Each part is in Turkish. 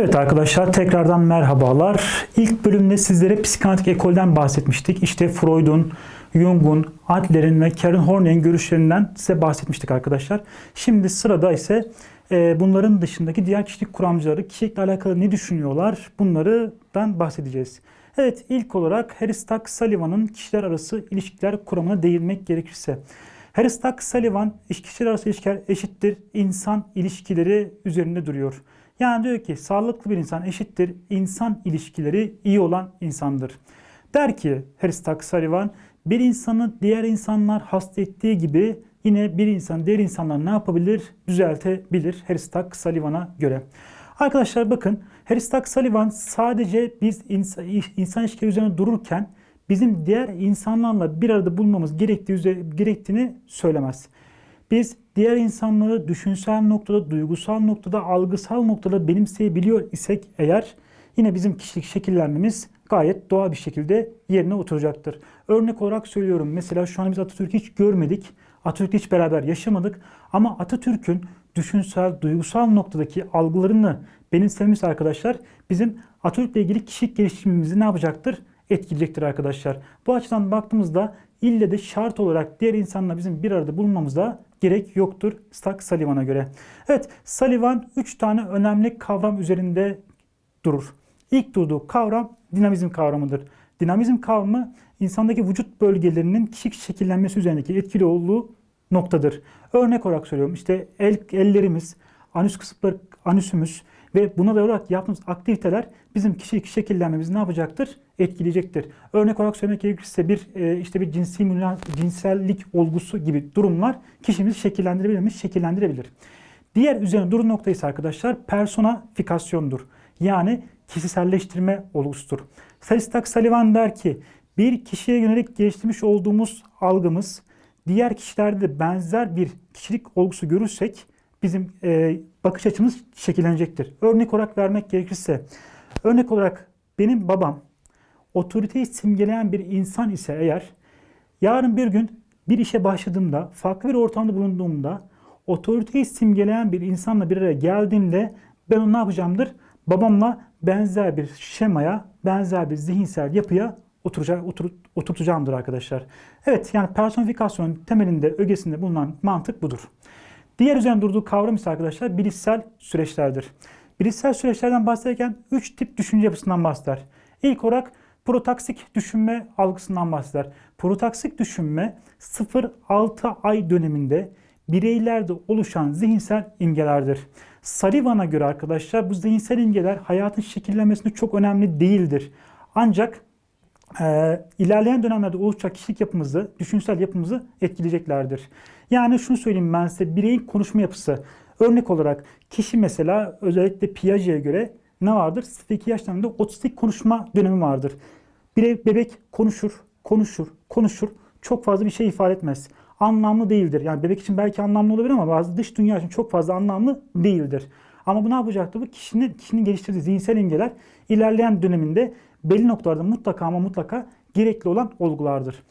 Evet arkadaşlar tekrardan merhabalar. İlk bölümde sizlere psikanalitik ekolden bahsetmiştik. İşte Freud'un, Jung'un, Adler'in ve Karen Horney'in görüşlerinden size bahsetmiştik arkadaşlar. Şimdi sırada ise e, bunların dışındaki diğer kişilik kuramcıları kişilikle alakalı ne düşünüyorlar bunlardan bahsedeceğiz. Evet ilk olarak Harry Stack Sullivan'ın kişiler arası ilişkiler kuramına değinmek gerekirse. Harry Stack Sullivan kişiler arası ilişkiler eşittir insan ilişkileri üzerinde duruyor. Yani diyor ki sağlıklı bir insan eşittir insan ilişkileri iyi olan insandır. Der ki Harry Stack Sullivan bir insanı diğer insanlar hasta ettiği gibi yine bir insan diğer insanlar ne yapabilir? Düzeltebilir Harry Stack Sullivan'a göre. Arkadaşlar bakın Harry Stack Sullivan sadece biz insan, insan ilişkileri üzerine dururken bizim diğer insanlarla bir arada bulmamız gerektiği, gerektiğini söylemez. Biz diğer insanları düşünsel noktada, duygusal noktada, algısal noktada benimseyebiliyor isek eğer yine bizim kişilik şekillenmemiz gayet doğal bir şekilde yerine oturacaktır. Örnek olarak söylüyorum mesela şu an biz Atatürk'ü hiç görmedik. Atatürk'le hiç beraber yaşamadık ama Atatürk'ün düşünsel, duygusal noktadaki algılarını benimsememiz arkadaşlar bizim Atatürk'le ilgili kişilik gelişimimizi ne yapacaktır? Etkileyecektir arkadaşlar. Bu açıdan baktığımızda ille de şart olarak diğer insanla bizim bir arada bulunmamıza gerek yoktur Stack Sullivan'a göre. Evet Sullivan 3 tane önemli kavram üzerinde durur. İlk durduğu kavram dinamizm kavramıdır. Dinamizm kavramı insandaki vücut bölgelerinin kişilik şekillenmesi üzerindeki etkili olduğu noktadır. Örnek olarak söylüyorum işte el, ellerimiz, anüs kısıkları, anüsümüz ve buna dayalı olarak yaptığımız aktiviteler bizim kişilik şekillenmemizi ne yapacaktır? Etkileyecektir. Örnek olarak söylemek gerekirse bir e, işte bir cinsi cinsellik olgusu gibi durumlar kişimizi şekillendirebilir mi? Şekillendirebilir. Diğer üzerine durun nokta ise arkadaşlar personafikasyondur. Yani kişiselleştirme olgusudur. Salistak Sullivan der ki bir kişiye yönelik geliştirmiş olduğumuz algımız diğer kişilerde de benzer bir kişilik olgusu görürsek bizim e, bakış açımız şekillenecektir. Örnek olarak vermek gerekirse örnek olarak benim babam otoriteyi simgeleyen bir insan ise eğer yarın bir gün bir işe başladığımda farklı bir ortamda bulunduğumda otoriteyi simgeleyen bir insanla bir araya geldiğimde ben onu ne yapacağımdır? Babamla benzer bir şemaya, benzer bir zihinsel yapıya oturacak, otur, oturtacağımdır arkadaşlar. Evet yani personifikasyonun temelinde, ögesinde bulunan mantık budur. Diğer üzerine durduğu kavram ise arkadaşlar bilişsel süreçlerdir. Bilişsel süreçlerden bahsederken 3 tip düşünce yapısından bahseder. İlk olarak protaksik düşünme algısından bahseder. Protaksik düşünme 0-6 ay döneminde bireylerde oluşan zihinsel imgelerdir. Sullivan'a göre arkadaşlar bu zihinsel imgeler hayatın şekillenmesinde çok önemli değildir. Ancak e, ilerleyen dönemlerde oluşacak kişilik yapımızı, düşünsel yapımızı etkileyeceklerdir. Yani şunu söyleyeyim ben size bireyin konuşma yapısı. Örnek olarak kişi mesela özellikle Piaget'e göre ne vardır? 0-2 yaşlarında otistik konuşma dönemi vardır. Birey, bebek konuşur, konuşur, konuşur. Çok fazla bir şey ifade etmez. Anlamlı değildir. Yani bebek için belki anlamlı olabilir ama bazı dış dünya için çok fazla anlamlı değildir. Ama bu ne yapacaktı? Bu kişinin, kişinin geliştirdiği zihinsel imgeler ilerleyen döneminde belli noktalarda mutlaka ama mutlaka gerekli olan olgulardır.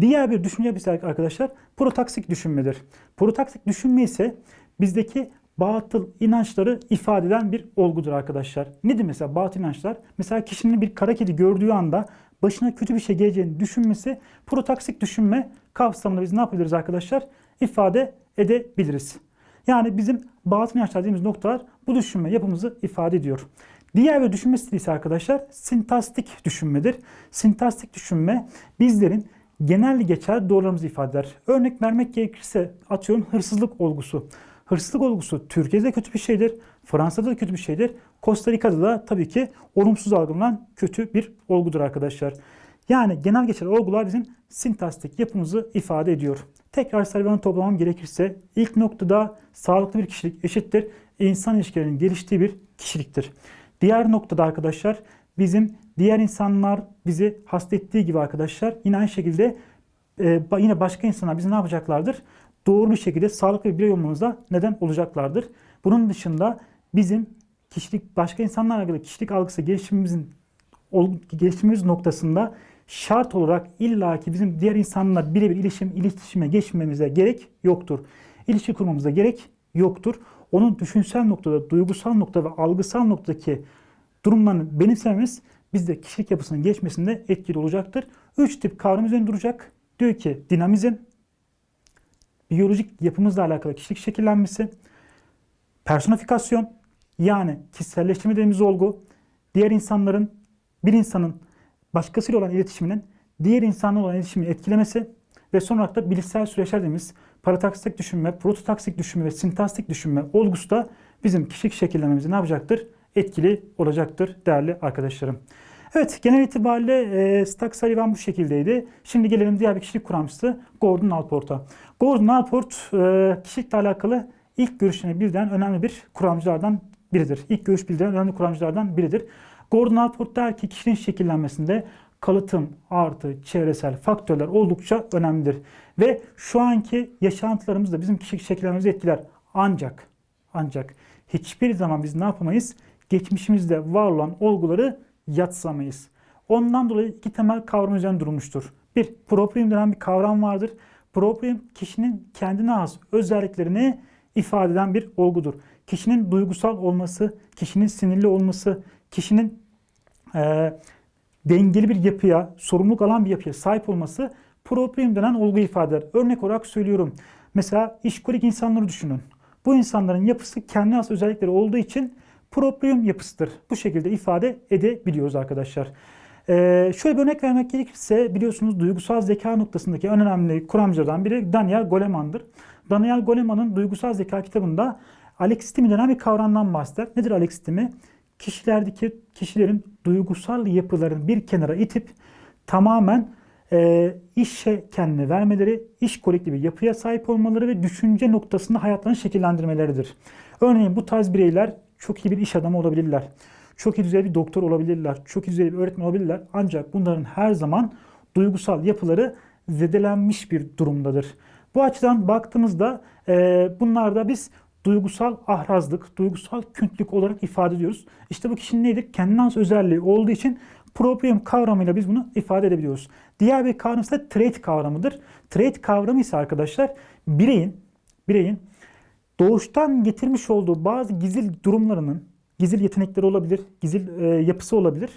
Diğer bir düşünce yapısı arkadaşlar protaksik düşünmedir. Protaksik düşünme ise bizdeki batıl inançları ifade eden bir olgudur arkadaşlar. Nedir mesela batıl inançlar? Mesela kişinin bir kara kedi gördüğü anda başına kötü bir şey geleceğini düşünmesi protaksik düşünme kapsamında biz ne yapabiliriz arkadaşlar? İfade edebiliriz. Yani bizim batıl inançlar dediğimiz noktalar bu düşünme yapımızı ifade ediyor. Diğer bir düşünme stili ise arkadaşlar sintastik düşünmedir. Sintastik düşünme bizlerin genel geçer doğrularımızı ifade eder. Örnek vermek gerekirse atıyorum hırsızlık olgusu. Hırsızlık olgusu Türkiye'de kötü bir şeydir. Fransa'da da kötü bir şeydir. Costa Rica'da da tabii ki olumsuz algılanan kötü bir olgudur arkadaşlar. Yani genel geçer olgular bizim sintastik yapımızı ifade ediyor. Tekrar Sullivan'ı toplamam gerekirse ilk noktada sağlıklı bir kişilik eşittir insan ilişkilerinin geliştiği bir kişiliktir. Diğer noktada arkadaşlar bizim diğer insanlar bizi hasta ettiği gibi arkadaşlar yine aynı şekilde e, yine başka insanlar bizi ne yapacaklardır? Doğru bir şekilde sağlıklı bir birey olmamıza neden olacaklardır. Bunun dışında bizim kişilik başka insanlarla ilgili kişilik algısı gelişimimizin gelişimimiz noktasında şart olarak illaki bizim diğer insanlarla birebir iletişim, iletişime geçmemize gerek yoktur. İlişki kurmamıza gerek yoktur. onun düşünsel noktada, duygusal noktada ve algısal noktadaki durumlarını benimsememiz bizde kişilik yapısının geçmesinde etkili olacaktır. Üç tip kavram üzerinde duracak. Diyor ki dinamizm, biyolojik yapımızla alakalı kişilik şekillenmesi, personifikasyon yani kişiselleştirme dediğimiz olgu, diğer insanların, bir insanın başkasıyla olan iletişiminin diğer insanla olan iletişimini etkilemesi ve son olarak da bilişsel süreçler dediğimiz parataksik düşünme, prototaksik düşünme ve sintaksik düşünme olgusu da bizim kişilik şekillememizi ne yapacaktır? Etkili olacaktır değerli arkadaşlarım. Evet genel itibariyle e, Stack Sullivan bu şekildeydi. Şimdi gelelim diğer bir kişilik kuramcısı Gordon Allport'a. Gordon Allport e, kişilikle alakalı ilk görüşlerini bildiren önemli bir kuramcılardan biridir. İlk görüş bildiren önemli kuramcılardan biridir. Gordon Allport der ki kişinin şekillenmesinde kalıtım artı çevresel faktörler oldukça önemlidir. Ve şu anki yaşantılarımızda bizim kişilik şekillenmemizi etkiler. Ancak ancak hiçbir zaman biz ne yapamayız? Geçmişimizde var olan olguları yatsamayız. Ondan dolayı iki temel kavram üzerine durulmuştur. Bir, proprium denen bir kavram vardır. Proprium kişinin kendine has özelliklerini ifade eden bir olgudur. Kişinin duygusal olması, kişinin sinirli olması, kişinin e, dengeli bir yapıya, sorumluluk alan bir yapıya sahip olması proprium denen olgu ifade eder. Örnek olarak söylüyorum. Mesela işkolik insanları düşünün. Bu insanların yapısı kendine has özellikleri olduğu için proprium yapısıdır. Bu şekilde ifade edebiliyoruz arkadaşlar. Ee, şöyle bir örnek vermek gerekirse biliyorsunuz duygusal zeka noktasındaki en önemli kuramcılardan biri Daniel Goleman'dır. Daniel Goleman'ın duygusal zeka kitabında alexistimi denen bir kavramdan bahseder. Nedir alexistimi? Kişilerdeki kişilerin duygusal yapılarını bir kenara itip tamamen e, işe kendini vermeleri, iş kolektifi yapıya sahip olmaları ve düşünce noktasında hayatlarını şekillendirmeleridir. Örneğin bu tarz bireyler çok iyi bir iş adamı olabilirler. Çok iyi düzeyde bir doktor olabilirler. Çok iyi düzeyde bir öğretmen olabilirler. Ancak bunların her zaman duygusal yapıları zedelenmiş bir durumdadır. Bu açıdan baktığımızda e, bunlarda biz duygusal ahrazlık, duygusal küntlük olarak ifade ediyoruz. İşte bu kişinin nedir? Kendine has özelliği olduğu için proprium kavramıyla biz bunu ifade edebiliyoruz. Diğer bir kavram ise trait kavramıdır. Trait kavramı ise arkadaşlar bireyin bireyin doğuştan getirmiş olduğu bazı gizil durumlarının, gizil yetenekleri olabilir, gizil e, yapısı olabilir.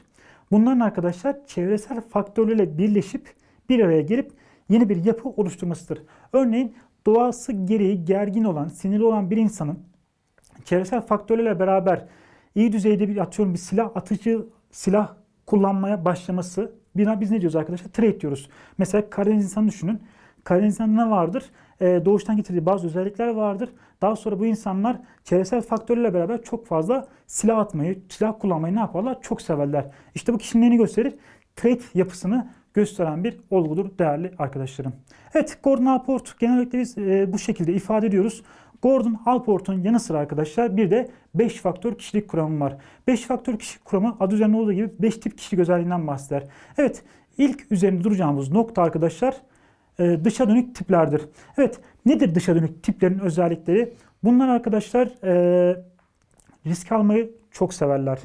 Bunların arkadaşlar çevresel faktörlerle birleşip bir araya gelip yeni bir yapı oluşturmasıdır. Örneğin doğası gereği gergin olan, sinirli olan bir insanın çevresel faktörlerle beraber iyi düzeyde bir atıyorum bir silah atıcı silah kullanmaya başlaması buna biz ne diyoruz arkadaşlar? Trait diyoruz. Mesela Karadeniz insanı düşünün. Karadeniz insanında ne vardır? Ee, doğuştan getirdiği bazı özellikler vardır. Daha sonra bu insanlar çevresel faktörlerle beraber çok fazla silah atmayı, silah kullanmayı ne yaparlar? Çok severler. İşte bu kişinin neyini gösterir? Trait yapısını gösteren bir olgudur değerli arkadaşlarım. Evet Gordon Allport genellikle biz e, bu şekilde ifade ediyoruz. Gordon Allport'un yanı sıra arkadaşlar bir de 5 faktör kişilik kuramı var. 5 faktör kişilik kuramı adı üzerinde olduğu gibi 5 tip kişilik özelliğinden bahseder. Evet ilk üzerinde duracağımız nokta arkadaşlar e, dışa dönük tiplerdir. Evet nedir dışa dönük tiplerin özellikleri? Bunlar arkadaşlar e, risk almayı çok severler.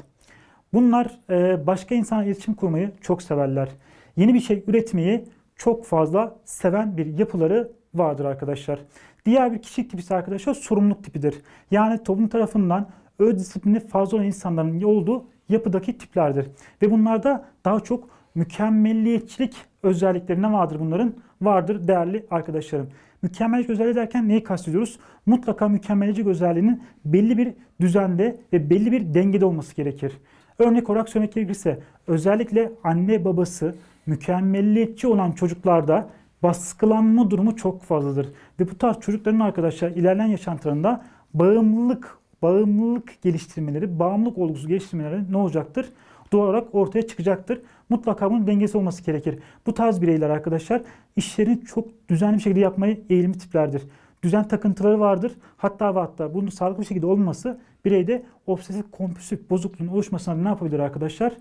Bunlar e, başka insana iletişim kurmayı çok severler. Yeni bir şey üretmeyi çok fazla seven bir yapıları vardır arkadaşlar. Diğer bir kişilik tipi ise arkadaşlar sorumluluk tipidir. Yani toplum tarafından öz disiplini fazla olan insanların olduğu yapıdaki tiplerdir. Ve bunlarda daha çok mükemmelliyetçilik özellikleri ne vardır bunların? Vardır değerli arkadaşlarım. Mükemmeliyetçilik özelliği derken neyi kastediyoruz? Mutlaka mükemmeliyetçilik özelliğinin belli bir düzende ve belli bir dengede olması gerekir. Örnek olarak söylemek gerekirse özellikle anne babası mükemmelliyetçi olan çocuklarda baskılanma durumu çok fazladır. Ve bu tarz çocukların arkadaşlar ilerleyen yaşantılarında bağımlılık bağımlılık geliştirmeleri, bağımlılık olgusu geliştirmeleri ne olacaktır? Doğal olarak ortaya çıkacaktır. Mutlaka bunun dengesi olması gerekir. Bu tarz bireyler arkadaşlar işlerini çok düzenli bir şekilde yapmayı eğilimli tiplerdir. Düzen takıntıları vardır. Hatta ve hatta bunun sağlıklı bir şekilde olması bireyde obsesif kompulsif bozukluğun oluşmasına ne yapabilir arkadaşlar?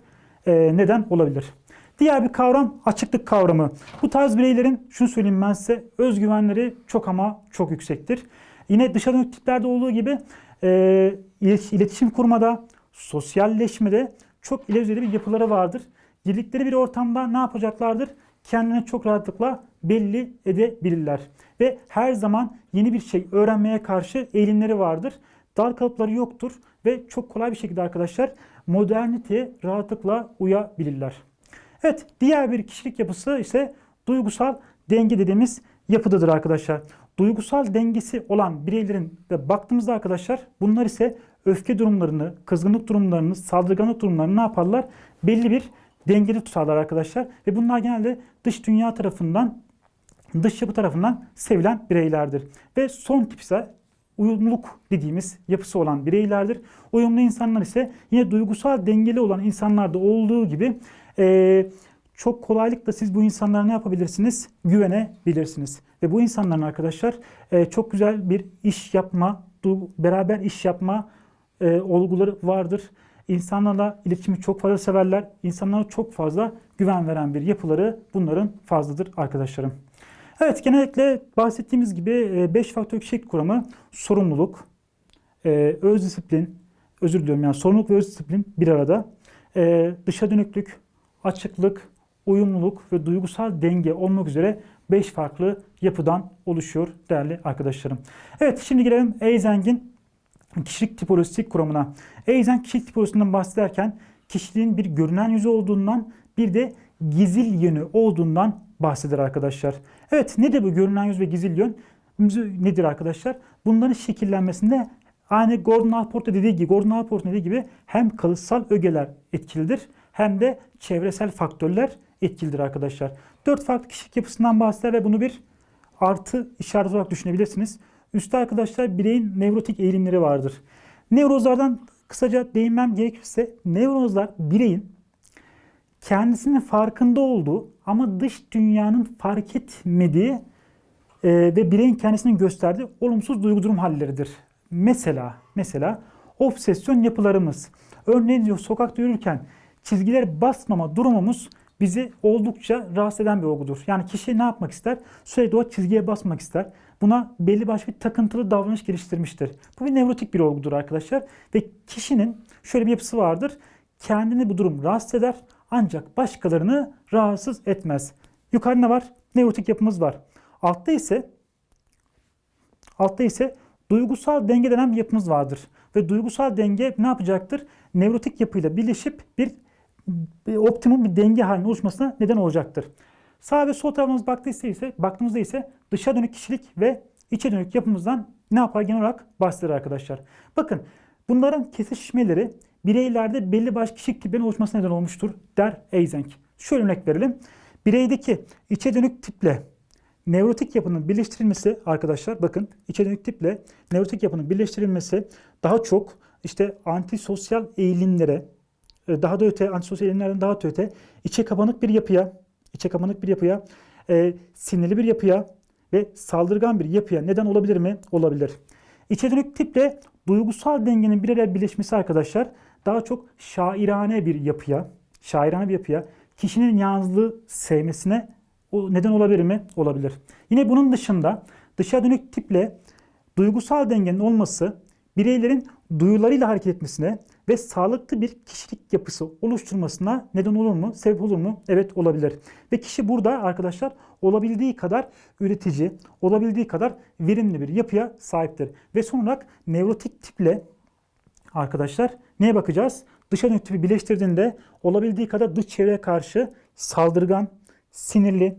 Ee, neden olabilir. Diğer bir kavram açıklık kavramı. Bu tarz bireylerin şunu söyleyeyim ben size özgüvenleri çok ama çok yüksektir. Yine dışa dönük tiplerde olduğu gibi e, iletişim kurmada, sosyalleşmede çok ileri bir yapıları vardır. Girdikleri bir ortamda ne yapacaklardır? Kendini çok rahatlıkla belli edebilirler. Ve her zaman yeni bir şey öğrenmeye karşı eğilimleri vardır. dar kalıpları yoktur ve çok kolay bir şekilde arkadaşlar moderniteye rahatlıkla uyabilirler. Evet diğer bir kişilik yapısı ise duygusal denge dediğimiz yapıdadır arkadaşlar. Duygusal dengesi olan bireylerin de baktığımızda arkadaşlar bunlar ise öfke durumlarını, kızgınlık durumlarını, saldırganlık durumlarını ne yaparlar? Belli bir dengeli tutarlar arkadaşlar. Ve bunlar genelde dış dünya tarafından, dış yapı tarafından sevilen bireylerdir. Ve son tip ise uyumluluk dediğimiz yapısı olan bireylerdir. Uyumlu insanlar ise yine duygusal dengeli olan insanlarda olduğu gibi eee çok kolaylıkla siz bu insanlara ne yapabilirsiniz? Güvenebilirsiniz. Ve bu insanların arkadaşlar e, çok güzel bir iş yapma, beraber iş yapma e, olguları vardır. İnsanlarla iletişimi çok fazla severler. İnsanlara çok fazla güven veren bir yapıları bunların fazladır arkadaşlarım. Evet genellikle bahsettiğimiz gibi 5 faktör kişilik kuramı sorumluluk, e, öz disiplin, özür diliyorum yani sorumluluk ve öz disiplin bir arada. E, dışa dönüklük, açıklık, uyumluluk ve duygusal denge olmak üzere 5 farklı yapıdan oluşuyor değerli arkadaşlarım. Evet şimdi gelelim Eyzeng'in kişilik tipolojisi kuramına. Eyzeng kişilik tipolojisinden bahsederken kişiliğin bir görünen yüzü olduğundan bir de gizil yönü olduğundan bahseder arkadaşlar. Evet nedir bu görünen yüz ve gizil yön? Nedir arkadaşlar? Bunların şekillenmesinde aynı Gordon Allport'ta dediği gibi, Gordon Allport'un dediği gibi hem kalıtsal ögeler etkilidir hem de çevresel faktörler etkilidir arkadaşlar. Dört farklı kişilik yapısından bahseder ve bunu bir artı işaret olarak düşünebilirsiniz. Üstte arkadaşlar bireyin nevrotik eğilimleri vardır. Nevrozlardan kısaca değinmem gerekirse nevrozlar bireyin kendisinin farkında olduğu ama dış dünyanın fark etmediği e, ve bireyin kendisinin gösterdiği olumsuz duygu durum halleridir. Mesela mesela obsesyon yapılarımız. Örneğin sokakta yürürken çizgiler basmama durumumuz bizi oldukça rahatsız eden bir olgudur. Yani kişi ne yapmak ister? Sürekli o çizgiye basmak ister. Buna belli başlı bir takıntılı davranış geliştirmiştir. Bu bir nevrotik bir olgudur arkadaşlar. Ve kişinin şöyle bir yapısı vardır. Kendini bu durum rahatsız eder ancak başkalarını rahatsız etmez. Yukarıda ne var? Nevrotik yapımız var. Altta ise altta ise duygusal denge denen bir yapımız vardır. Ve duygusal denge ne yapacaktır? Nevrotik yapıyla birleşip bir, bir optimum bir denge halinde oluşmasına neden olacaktır. Sağ ve sol tarafımız baktıysa ise, baktığımızda ise dışa dönük kişilik ve içe dönük yapımızdan ne yapar genel olarak bahseder arkadaşlar. Bakın bunların kesişmeleri bireylerde belli başlı kişilik tiplerinin oluşmasına neden olmuştur der Eyzenk. Şöyle örnek verelim. Bireydeki içe dönük tiple nevrotik yapının birleştirilmesi arkadaşlar bakın içe dönük tiple nevrotik yapının birleştirilmesi daha çok işte antisosyal eğilimlere daha da öte antisosyal eğilimlerden daha da öte içe kapanık bir yapıya içe kapanık bir yapıya e, sinirli bir yapıya ve saldırgan bir yapıya neden olabilir mi? Olabilir. İçe dönük tiple duygusal dengenin bir araya birleşmesi arkadaşlar daha çok şairane bir yapıya, şairane bir yapıya, kişinin yalnızlığı sevmesine o neden olabilir mi? Olabilir. Yine bunun dışında dışa dönük tiple duygusal dengenin olması bireylerin duyularıyla hareket etmesine ve sağlıklı bir kişilik yapısı oluşturmasına neden olur mu? Sebep olur mu? Evet olabilir. Ve kişi burada arkadaşlar olabildiği kadar üretici, olabildiği kadar verimli bir yapıya sahiptir. Ve son olarak nevrotik tiple arkadaşlar neye bakacağız? Dışa dönük tipi birleştirdiğinde olabildiği kadar dış çevreye karşı saldırgan, sinirli,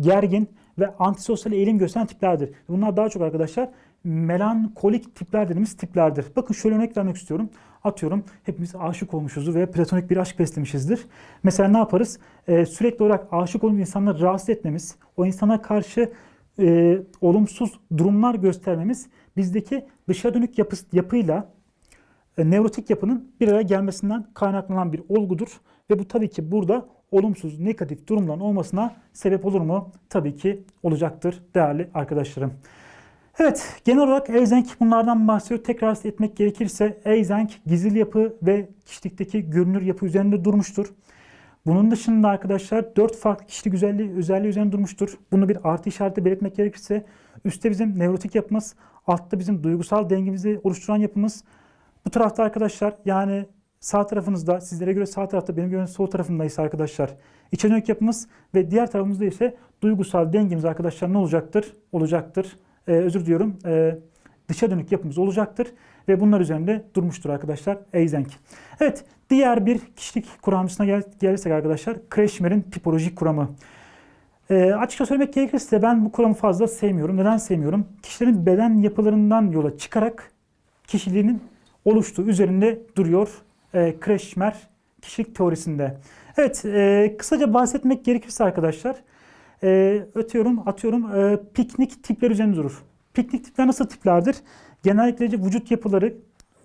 gergin ve antisosyal eğilim gösteren tiplerdir. Bunlar daha çok arkadaşlar melankolik tipler dediğimiz tiplerdir. Bakın şöyle örnek vermek istiyorum. Atıyorum hepimiz aşık olmuşuzdur ve platonik bir aşk beslemişizdir. Mesela ne yaparız? Ee, sürekli olarak aşık olduğumuz insanları rahatsız etmemiz, o insana karşı e, olumsuz durumlar göstermemiz bizdeki dışa dönük yapı, yapıyla e, nevrotik yapının bir araya gelmesinden kaynaklanan bir olgudur. Ve bu tabii ki burada olumsuz, negatif durumların olmasına sebep olur mu? Tabii ki olacaktır değerli arkadaşlarım. Evet, genel olarak Eyzenk bunlardan bahsediyor. Tekrar etmek gerekirse Eyzenk gizli yapı ve kişilikteki görünür yapı üzerinde durmuştur. Bunun dışında arkadaşlar 4 farklı kişilik özelliği, özelliği üzerinde durmuştur. Bunu bir artı işareti belirtmek gerekirse üstte bizim nevrotik yapımız, altta bizim duygusal dengemizi oluşturan yapımız. Bu tarafta arkadaşlar yani sağ tarafınızda sizlere göre sağ tarafta benim göre sol tarafımdaysa arkadaşlar içe dönük yapımız ve diğer tarafımızda ise duygusal dengemiz arkadaşlar ne olacaktır? Olacaktır. Ee, özür diliyorum. Ee, dışa dönük yapımız olacaktır. ve bunlar üzerinde durmuştur arkadaşlar Eyzenk. Evet diğer bir kişilik kuramcısına gel gelirsek arkadaşlar Kreşmer'in tipolojik kuramı. E, açıkça söylemek gerekirse ben bu kuramı fazla sevmiyorum. Neden sevmiyorum? Kişilerin beden yapılarından yola çıkarak kişiliğinin oluştuğu üzerinde duruyor e, Kreşmer kişilik teorisinde. Evet e, kısaca bahsetmek gerekirse arkadaşlar e, ötüyorum atıyorum e, piknik tipleri üzerinde durur. Piknik tipler nasıl tiplerdir? Genellikle vücut yapıları,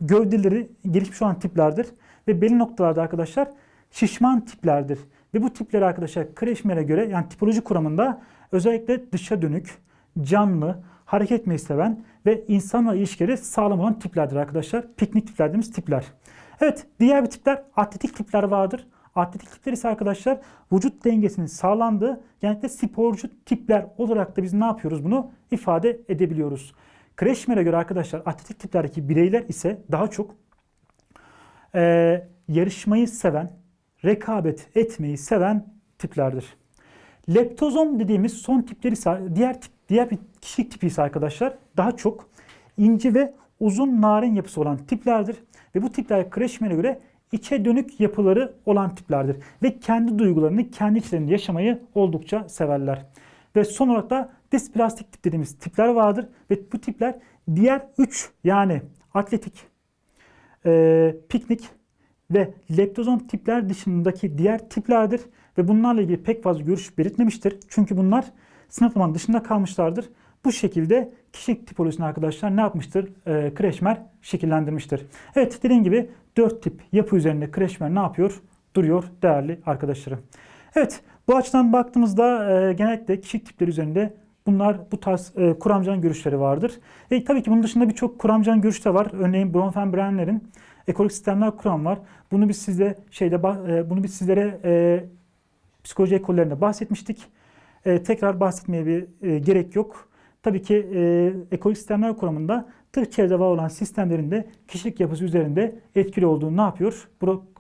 gövdeleri gelişmiş olan tiplerdir. Ve belli noktalarda arkadaşlar şişman tiplerdir. Ve bu tipleri arkadaşlar Kreşmer'e göre yani tipoloji kuramında özellikle dışa dönük, canlı, hareket etmeyi seven ve insanla ilişkileri sağlam olan tiplerdir arkadaşlar. Piknik tipler tipler. Evet diğer bir tipler atletik tipler vardır. Atletik tipler ise arkadaşlar vücut dengesinin sağlandığı genellikle sporcu tipler olarak da biz ne yapıyoruz bunu ifade edebiliyoruz. Kreşmer'e göre arkadaşlar atletik tiplerdeki bireyler ise daha çok e, yarışmayı seven, rekabet etmeyi seven tiplerdir. Leptozom dediğimiz son tipleri ise diğer tip, diğer bir kişilik tipi ise arkadaşlar daha çok ince ve uzun narin yapısı olan tiplerdir. Ve bu tipler Kreşmer'e göre içe dönük yapıları olan tiplerdir. Ve kendi duygularını kendi içlerinde yaşamayı oldukça severler. Ve son olarak da displastik tip dediğimiz tipler vardır. Ve bu tipler diğer 3 yani atletik, e, piknik ve leptozom tipler dışındaki diğer tiplerdir. Ve bunlarla ilgili pek fazla görüş belirtmemiştir. Çünkü bunlar sınıflamanın dışında kalmışlardır. Bu şekilde kişilik tipolojisini arkadaşlar ne yapmıştır? E, Kreşmer şekillendirmiştir. Evet dediğim gibi 4 tip yapı üzerinde Kreşmer ne yapıyor? Duruyor değerli arkadaşlarım. Evet bu açıdan baktığımızda e, genellikle kişilik tipleri üzerinde bunlar bu tarz e, kuramcının görüşleri vardır. E, tabii ki bunun dışında birçok kuramcının görüşü de var. Örneğin Bronfenbrenner'in ekolojik sistemler kuram var. Bunu biz sizde şeyde e, bunu biz sizlere e, psikoloji ekollerinde bahsetmiştik. E, tekrar bahsetmeye bir e, gerek yok. Tabii ki e, ekolojik sistemler kuramında tık çevrede var olan sistemlerin de kişilik yapısı üzerinde etkili olduğunu ne yapıyor?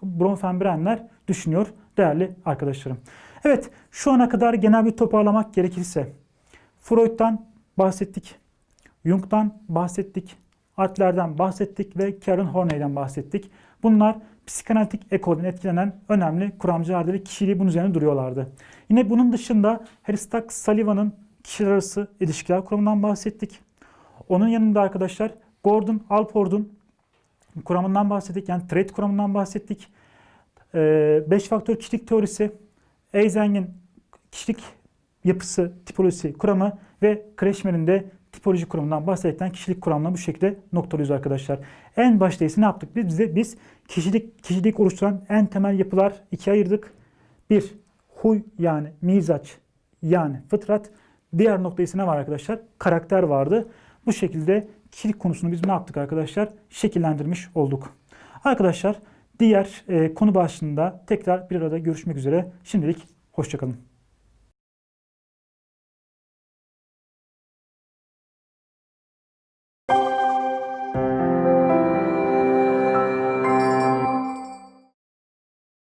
Bronfenbrenner düşünüyor değerli arkadaşlarım. Evet şu ana kadar genel bir toparlamak gerekirse Freud'dan bahsettik. Jung'dan bahsettik. Adler'den bahsettik ve Karen Horney'den bahsettik. Bunlar psikanalitik ekolden etkilenen önemli kuramcılardı ve kişiliği bunun üzerine duruyorlardı. Yine bunun dışında Heristax Sullivan'ın kişiler arası ilişkiler kuramından bahsettik. Onun yanında arkadaşlar Gordon Alport'un kuramından bahsettik. Yani trait kuramından bahsettik. 5 ee, faktör kişilik teorisi, Eysenck'in kişilik yapısı, tipolojisi kuramı ve Kreşmer'in de tipoloji kuramından bahsederekten kişilik kuramına bu şekilde noktalıyoruz arkadaşlar. En başta ise ne yaptık? Biz bize biz kişilik kişilik oluşturan en temel yapılar ikiye ayırdık. Bir, huy yani mizaç yani fıtrat. Diğer nokta ise ne var arkadaşlar? Karakter vardı. Bu şekilde kişilik konusunu biz ne yaptık arkadaşlar? Şekillendirmiş olduk. Arkadaşlar diğer e, konu başlığında tekrar bir arada görüşmek üzere. Şimdilik hoşçakalın.